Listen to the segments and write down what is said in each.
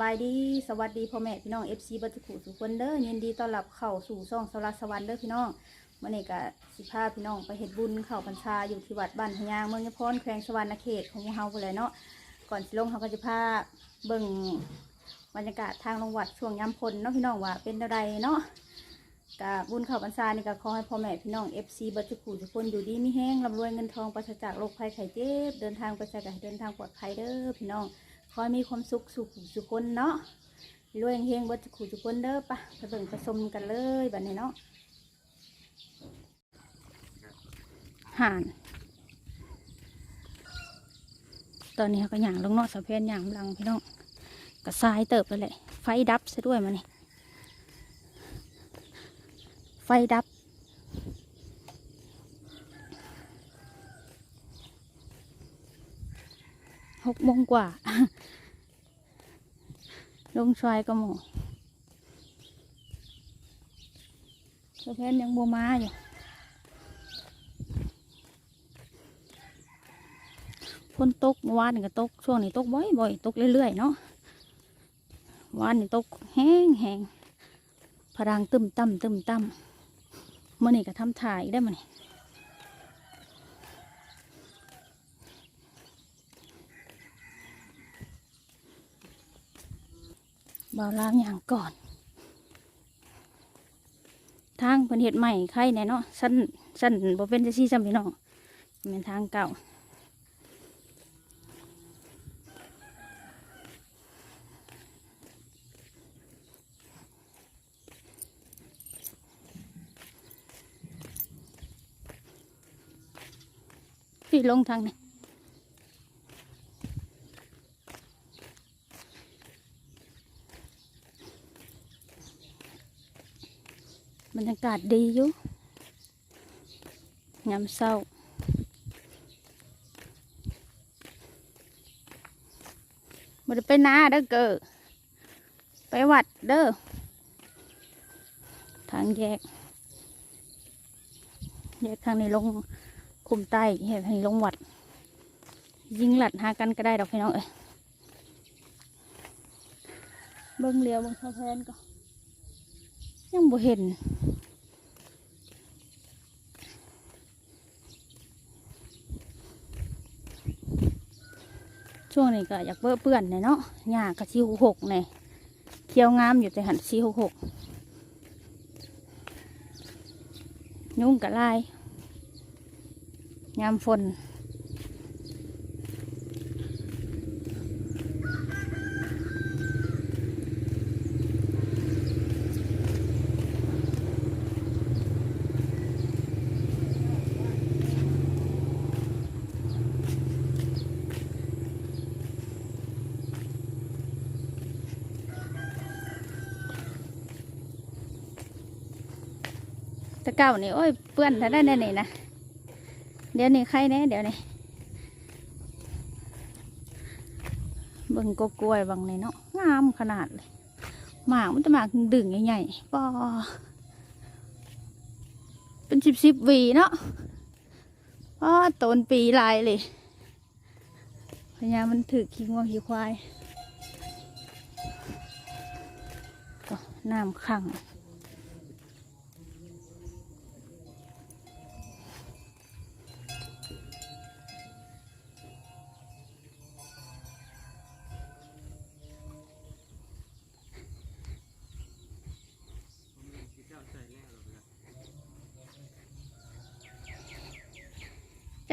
บายดีสวัสดีพ่อแม่พี่น้อง FC บัตุขุสุขคนเด้อยินดีต้อนรับเข้าสู่ช่องสวรรค์สวรรค์เด้อพี่น้องมื่อนี้ก็สิพาพี่น้องไปเฮ็ดบุญเข้าพรรษาอยู่ที่วัดบ้านพญางเมืองยะพรแขวงสวรรณเขตของหมู่เฮาไปเลยเนาะก่อนสิลงเขาก็จะพาเบิ่งบรรยากาศทางลงวัดช่วงยามพลเนาะพี่น้องว่าเป็นเท่าใดเนาะกะบุญเข้าพรรษานี่ก็ขอให้พ่อแม่พี่น้อง FC บัตุขุทุกคนอยู่ดีมีแห้งร่ำรวยเงินทองปราศจากโรคภัยไข้เจ็บเดินทางไปใส่ก็ให้เดินทางปลอดภัยเด้อพี่น้อง ขอให้มีความสุขสุขสุขคนเนาะรวยเฮงเบิดขู่ทุกคนเด้อปะไปเบิ่งไปชมกันเลยบัดนี้เนาะห่าน ตอนนี้ก็ย่างลงเนาะสะเพนย่างลังพี่น้องก็ทรายเติบแล้วแหละไฟดับซะด้วยมานี่ไฟดับ หกโมงกว่า ลงชายก็หมอสะเพนยังโบมาอยู่ฝนตกเมื่อวานนี่ก็ตก ช่วงนี้ตกบ่อยๆตกเรื่อยๆเนาะวานนี่ตกแห้งแห้งพรังตึมตั้มตึมตั้มเมื่อนี่ก็ทำถ่ายได้มานี่ บาล้างอย่างก่อน ทางเป็นเห็ดใหม่ไข่แน่เนาะสั้นสั้นบ่เป็นจะซี่ซ้ำพี่น้องเป็นทางเก่าพี่ลงทางนี้ รรยากาศดีอยู่ยามเศร้าบ่ได้ไปนาเด้อเกอไปวัดเด้อ ทางแยก แยกทางนี้ลงคุมใต้แยกทางนี้ลงวัด ยิงหลัดหากันก็ได้ดอกพี่น้องเอ้ยเบิ่งเลียวเบิ่งเท่าแพนก็ยังบ่เห็น ช่วงนี้ก็อยากเปื้อเปื้อนเนี่ยเนาะหญ้ากระชีหกหกเนี่ยเคี้ยวงามอยู่แต่หันชีหกหกยุ่งกับลายยามฝน ตะเก่านี่โอ้ยเปื้อนถ้าได้แน่นี่นะเดี๋ยวนี้ใครแน่เดี๋ยวนี้เบิ่งกกล้วยบางในเนาะงามขนาดเลยหมากมันจะหมากดึงใหญ่ๆปอเป็นสิบสิบวีเนาะปอต้นปีลายเลยพญามันถือขี้งัวขี้ควายน้ำขัง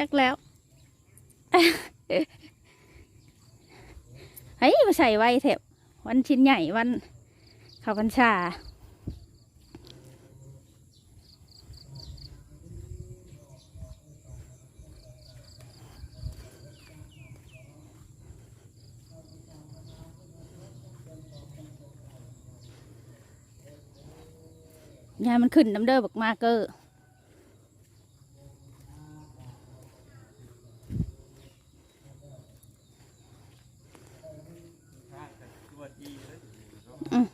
จักแล้ว เฮ้ยมาใส่ไว้เถอะวันชิ้นใหญ่วันข้ากันชายายมันขึ้นน้ำเด้อบักมาเกอร์ ย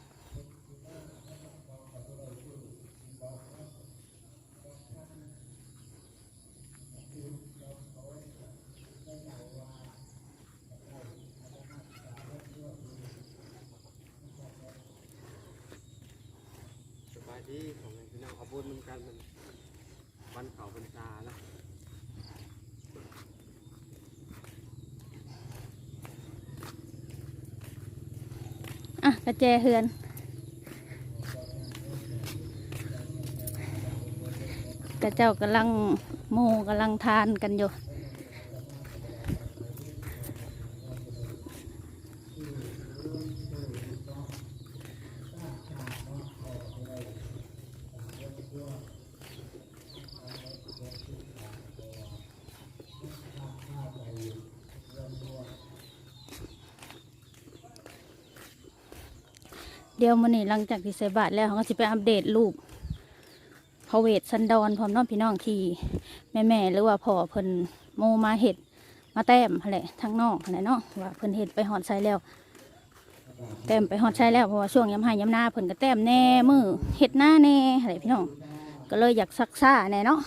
ดีของพี่น้องขอบุญเหมือนกันมันวันเขาพรรษาแล้วอะกระแจเฮือนกระเจ้ากำลังโมกำลังทานกันอยู่ เดี๋ยวมันนี่หลังจากที่ใส่บาทแล้วเขาก็จะไปอัปเดตรูปพระเวทสันดรพร้อมน้องพี่น้องที่แม่แม่หรือว่าพ่อเพิ่นโมมาเห็ดมาแต้มอะไรทั้งนอกอะไรเนาะว่าเพิ่นเห็ดไปหอดใส่แล้ว แต้มไปหอดใส่แล้วเพราะว่าช่วงย้ำให้ย้ำหน้าเพิ่นก็แต้มแน่มือเห็ดหน้าแน่อะไรพี่น้อง ก็เลยอยากซักซ่าแน่เนาะ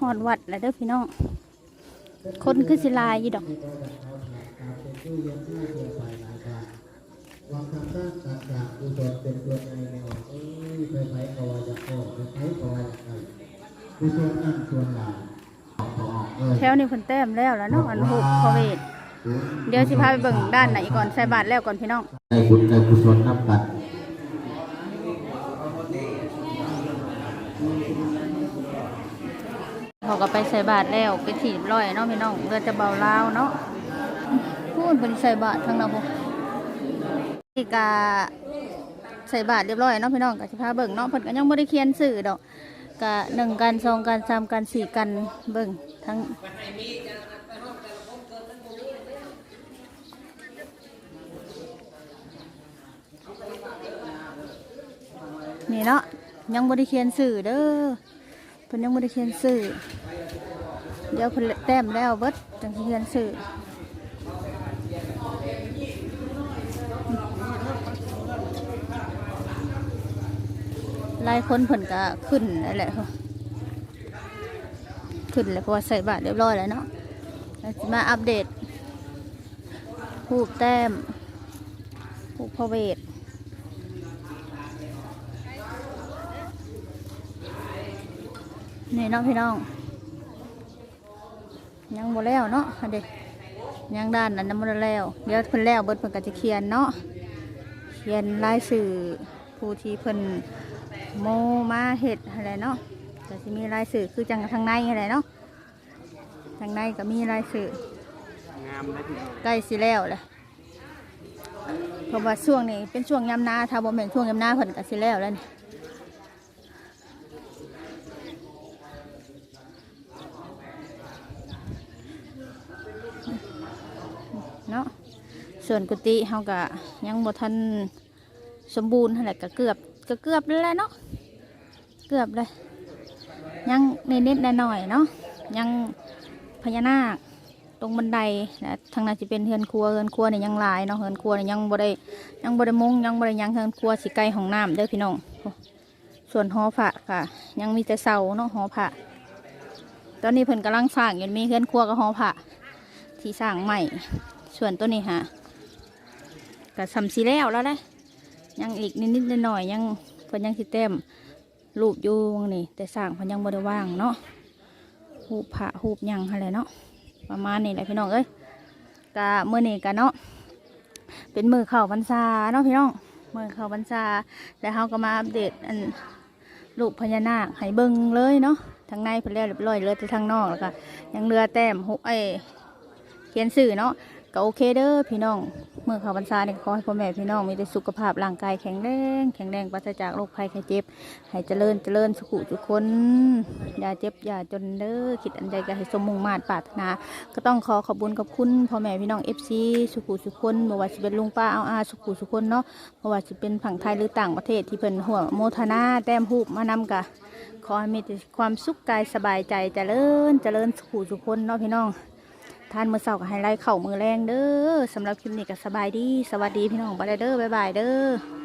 หอดวัดแล้วเด้อพี่น้อง คนคือสิลายดอก ความทำสร้างต่างจากกุศลเป็นตัวในในออกเอ้ยไปไผกวาจะโอ้ไปไผกวาจะไก่กุศลนั่นส่วนหลายออกต่อออก แถวนี้เพิ่นแต้มแล้วแล้วเนาะอันหูปพระเวทเดี๋ยวสิพาไปเบิ่งด้านไหนก่อนใส่บาทแล้วก่อนพี่น้องในบุญในกุศลนับกันเขาก็ไปใส่บาทแล้วไปถีบร้อยเนาะพี่น้องเรือจะเบาลาวเนาะพูดเป็นใส่บาททั้งนั้นบ่นี่กาใส่บาทเรียบร้อยเนาะพี่น้องก็สิพาเบิ่งเนาะเพิ่นก็ยังบ่ได้เขียนสื่อดอก กะหนึ่งกันสองกันสามกันสี่กันเบิ่งทั้งนี่เนาะยังบ่ได้เขียนสื่อเด้อเพิ่นยังไม่ได้เขียนสื่อเดี๋ยวเพิ่นแต้มแล้วเบิดจังสิเขียนสื่อ หลายคนเพิ่นก็ขึ้นนั่นแหละขึ้นแล้วเพราะใส่บาทเรียบร้อยแล้วเนาะมาอัปเดตรูปแต้มรูปพระเวทนี่เนาะพี่น้อง ยังบ่แล้วเนาะอันเด็ยังด้านนั้นยังบ่ได้แล้ว เดี๋ยวเพิ่นแล้วเบิดเพิ่นก็จะเขียนเนาะเขียนรายชื่อผู้ที่เพิ่น โมมาเฮ็ดอะไรเนาะก็สิมีรายชื่อคือจังทางในอะไรเนาะทางในก็มีรายชื่องามนะพี่น้องใกล้สิแล้วแหละเพราะว่าช่วงนี้เป็นช่วงยามนาถ้าบ่แม่นช่วงยามนาเพิ่นก็สิแล้วแล้วนี่เนาะส่วนกุฏิเฮาก็ยังบ่ทันสมบูรณ์เท่าไหร่ก็เกือบ ก็เกือบแล้วเนาะเกือบเลย ยังนิดๆหน่อยๆเนาะยังพญานาคตรงบันไดนะทางนั้นจะเป็นเฮือนครัวเฮือนครัวเนี่ยยังลายเนาะเฮือนครัวเนี่ยยังบ่ได้ยังบ่ได้มุงยังบ่ได้ยังเฮือนครัวสิไกลห้องน้ำเด้อพี่น้องส่วนหอพระค่ะ ยังมีแต่เสาเนาะหอพระตอนนี้เพิ่นกำลังสร้างอยู่มีเฮือนครัวกับหอพระที่สร้างใหม่ ส่วนตัวนี้ฮะก็สำสีแล้วแล้วแหละ ยังอีกนิดๆหน่อยๆยังเพิ่นยังสิเต็มรูปอยู่วงนี่แต่สร้างเพิ่นยังบ่ได้ว่างเนาะหูผาหูปยังอะไรเนาะประมาณนี้แหละพี่น้องเอ้ยกะเมื้อนี้กะเนาะเป็นมือเข้าพรรษาเนาะพี่น้องมือเข้าพรรษาแล้วเฮาก็มาอัปเดตอันรูปพญานาคให้เบิ่งเลยเนาะทางในเพิ่นแล้วเรียบร้อยเลยแต่ทางนอกแล้วก็ยังเรือแต้มหุไอเขียนสื่อเนาะ ก็โอเคเด้อพี่น้องเมื่อเข้าพรรษาเนี่ยขอให้พ่อแม่พี่น้องมีแต่สุขภาพร่างกายแข็งแรงแข็งแรงปราศจากโรคภัยไข้เจ็บ ให้เจริญเจริญสุขุทุกคนอย่าเจ็บอย่าจนเด้อคิดอันใดก็ให้สมมุ่งมาตรปรารถนา ก็ต้องขอขอบคุญขอบคุณพ่อแม่พี่น้องเอฟซีสุขุสุขคนบ่ว่าสิเป็นลุงป้าเอาอาสุขุสุขคนเนาะบ่ว่าสิเป็นผังไทยหรือต่างประเทศที่เพิ่นห่วงโมทนาแต้มหูบมานำกะขอให้มีแต่ความสุขกายสบายใจเจริญเจริญสุขุสุขคนเนาะพี่น้อง ทานมือเสาร์ก็ให้ไล่เข่ามือแรงเด้อสำหรับคลิปนี้ก็สบายดี สวัสดีพี่น้องไปเด้อบ๊ายบายเด้อ